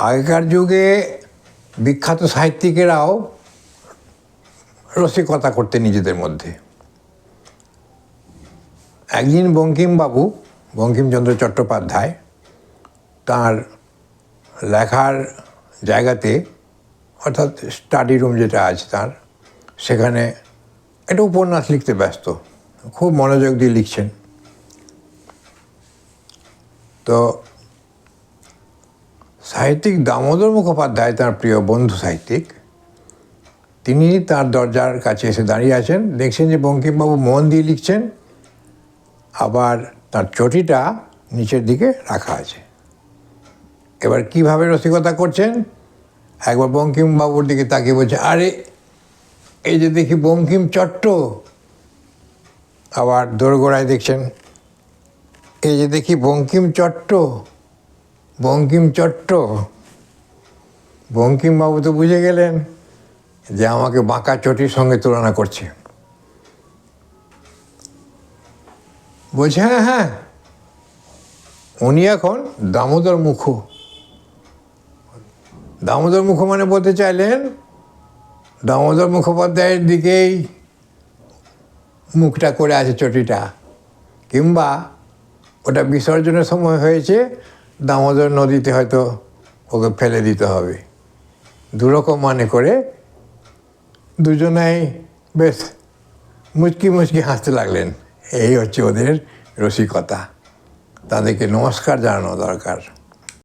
আগেকার যুগে বিখ্যাত সাহিত্যিকেরাও রসিকতা করতে নিজেদের মধ্যে। একদিন বঙ্কিমবাবু, বঙ্কিমচন্দ্র চট্টোপাধ্যায় তার লেখার জায়গাতে, অর্থাৎ স্টাডি রুম যেটা আছে তার, সেখানে একটা উপন্যাস লিখতে ব্যস্ত। খুব মনোযোগ দিয়ে লিখছেন। তো সাহিত্যিক দামোদর মুখোপাধ্যায়, তার প্রিয় বন্ধু সাহিত্যিক, তিনি তার দরজার কাছে এসে দাঁড়িয়ে আছেন। দেখছেন যে বঙ্কিমবাবু মন দিয়ে লিখছেন, আবার তার চটিটা নিচের দিকে রাখা আছে। এবার কীভাবে রসিকতা করছেন? একবার বঙ্কিমবাবুর দিকে তাকিয়ে বলছে, আরে, এই যে দেখি বঙ্কিম চট্ট। আবার দোরগোড়ায় দেখছেন, এই যে দেখি বঙ্কিম চট্ট। বঙ্কিম চট্ট। বঙ্কিমবাবু তো বুঝে গেলেন যে আমাকে বাঁকা চটির সঙ্গে তুলনা করছে। বলছে হ্যাঁ হ্যাঁ। উনি এখন দামোদর মুখো। দামোদর মুখো মানে বলতে চাইলেন দামোদর মুখোপাধ্যায়ের দিকেই মুখটা করে আছে চটিটা, কিংবা ওটা বিসর্জনের সময় হয়েছে দামোদর নদীতে হয়তো ওকে ফেলে দিতে হবে। দুরকম মনে করে দুজনাই বেশ মুচকি মুচকি হাসতে লাগলেন। এই হচ্ছে ওদের রসিকতা। তাদেরকে নমস্কার জানানো দরকার।